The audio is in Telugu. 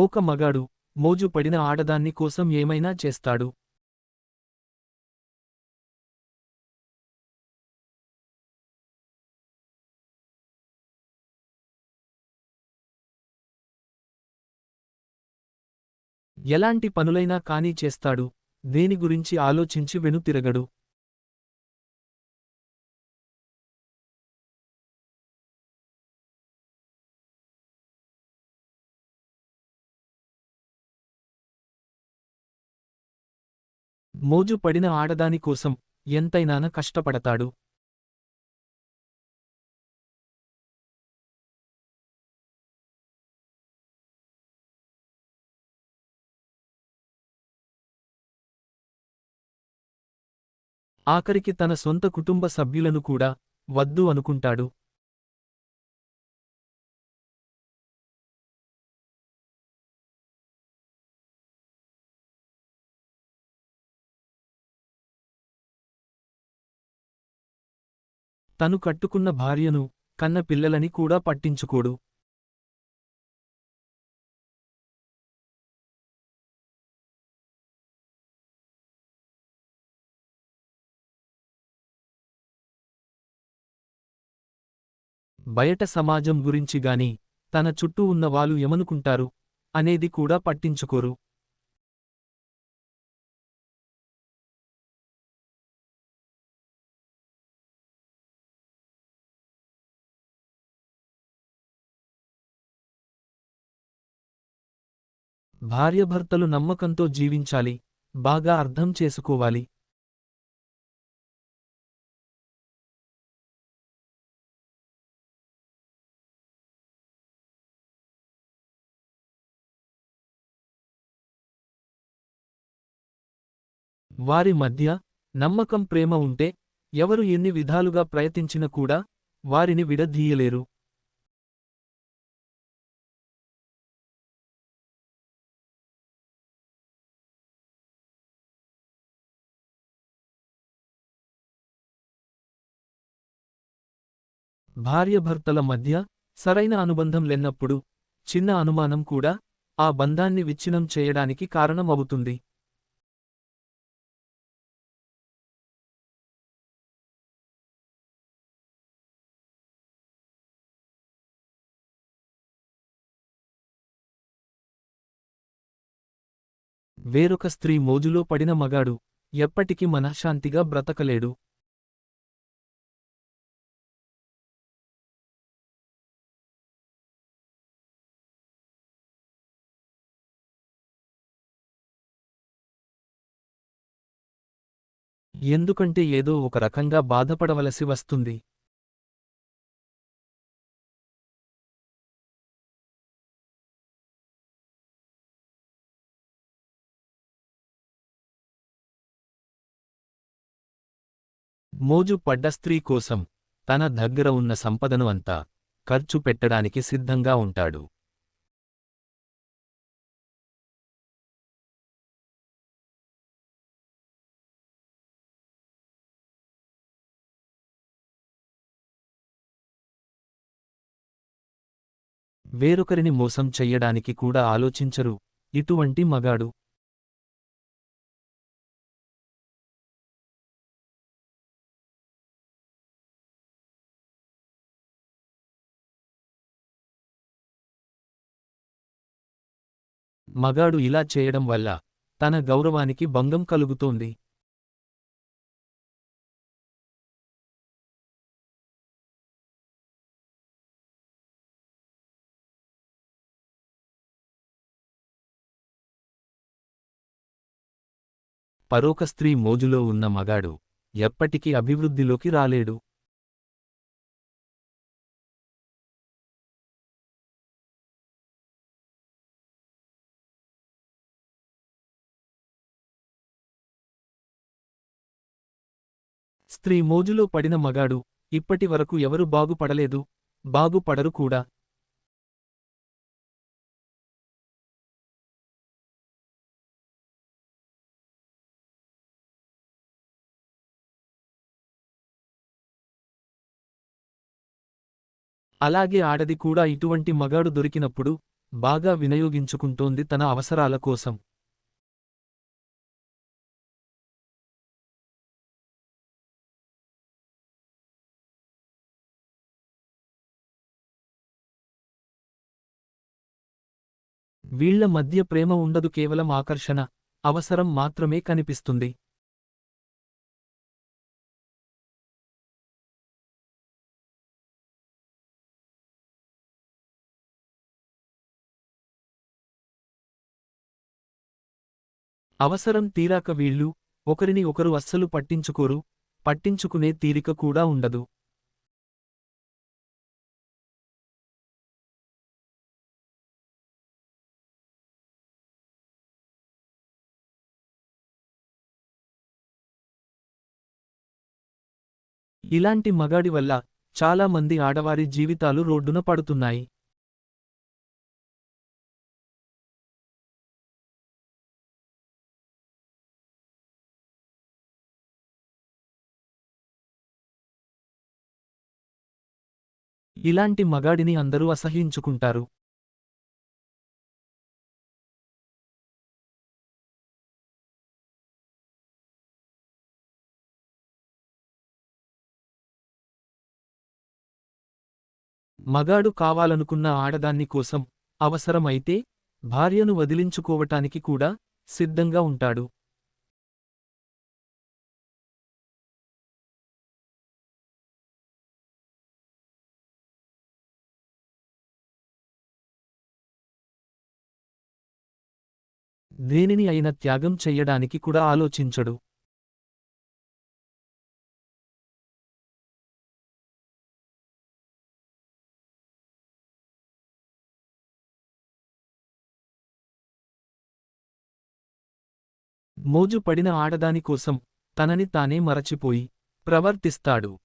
ఓక మగాడు మోజు పడిన ఆడదాన్ని కోసం ఏమైనా చేస్తాడు? ఎలాంటి పనులైనా కానీ చేస్తాడు దేని గురించి ఆలోచించి వెనుతిరగడు. మోజు పడిన ఆడదాని కోసం ఎంతైనాన కష్టపడతాడు? ఆఖరికి తన సొంత కుటుంబ సభ్యులను కూడా వద్దు అనుకుంటాడు. తను కట్టుకున్న భార్యను కన్న పిల్లలని కూడా పట్టించుకోడు. బయట సమాజం గురించి గాని తన చుట్టూ ఉన్న వాళ్ళు ఏమనుకుంటారు? అనేది కూడా పట్టించుకోరు. భార్యభర్తలు నమ్మకంతో జీవించాలి బాగా అర్థం చేసుకోవాలి. వారి మధ్య నమ్మకం ప్రేమ ఉంటే ఎవరు ఎన్ని విధాలుగా ప్రయత్నించినా కూడా వారిని విడదీయలేరు. భార్యభర్తల మధ్య సరైన అనుబంధం లేనప్పుడు చిన్న అనుమానం కూడా ఆ బంధాన్ని విచ్ఛిన్నం చేయడానికి కారణమవుతుంది. వేరొక స్త్రీ మోజులో పడిన మగాడు ఎప్పటికీ మనశ్శాంతిగా బ్రతకలేడు. ఎందుకంటే ఏదో ఒక రకంగా బాధపడవలసి వస్తుంది. మోజు పడ్డ స్త్రీ కోసం తన దగ్గర ఉన్న సంపదను అంతా ఖర్చు పెట్టడానికి సిద్ధంగా ఉంటాడు. వేరొకరిని మోసం చెయ్యడానికి కూడా ఆలోచించరు. ఇటువంటి మగాడు మగాడు ఇలా చేయడం వల్ల తన గౌరవానికి భంగం కలుగుతోంది. పరోక స్త్రీ మోజులో ఉన్న మగాడు ఎప్పటికీ అభివృద్ధిలోకి రాలేడు. స్త్రీ మోజులో పడిన మగాడు ఇప్పటి వరకు ఎవరు బాగుపడలేదు బాగుపడరు కూడా. అలాగే ఆడది కూడా ఇటువంటి మగాడు దొరికినప్పుడు బాగా వినియోగించుకుంటోంది తన అవసరాల కోసం. వీళ్ళ మధ్య ప్రేమ ఉండదు కేవలం ఆకర్షణ అవసరం మాత్రమే కనిపిస్తుంది. అవసరం తీరాక వీళ్ళు ఒకరిని ఒకరు అస్సలు పట్టించుకోరు పట్టించుకునే తీరిక కూడా ఉండదు. ఇలాంటి మగాడి వల్ల చాలా మంది ఆడవారి జీవితాలు రోడ్డున పడుతున్నాయి. ఇలాంటి మగాడిని అందరూ అసహ్యించుకుంటారు. మగాడు కావాలనుకున్న ఆడదాన్ని కోసం అవసరం అయితే భార్యను వదిలించుకోవటానికి కూడా సిద్ధంగా ఉంటాడు. దేనిని అయిన త్యాగం చెయ్యడానికి కూడా ఆలోచించడు. మోజు పడిన ఆడదాని కోసం తనని తానే మరచిపోయి ప్రవర్తిస్తాడు.